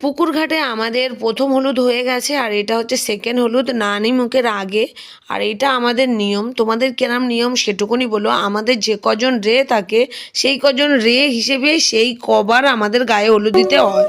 পুকুর ঘাটে আমাদের প্রথম হলুদ হয়ে গেছে, আর এটা হচ্ছে সেকেন্ড হলুদ। নানি মুখের আগে, আর এটা আমাদের নিয়ম। তোমাদের কেরাম নিয়ম সেটুকুনি বলো। আমাদের যে কজন রে থাকে, সেই কজন রে হিসেবে সেই কবার আমাদের গায়ে হলুদ দিতে হয়।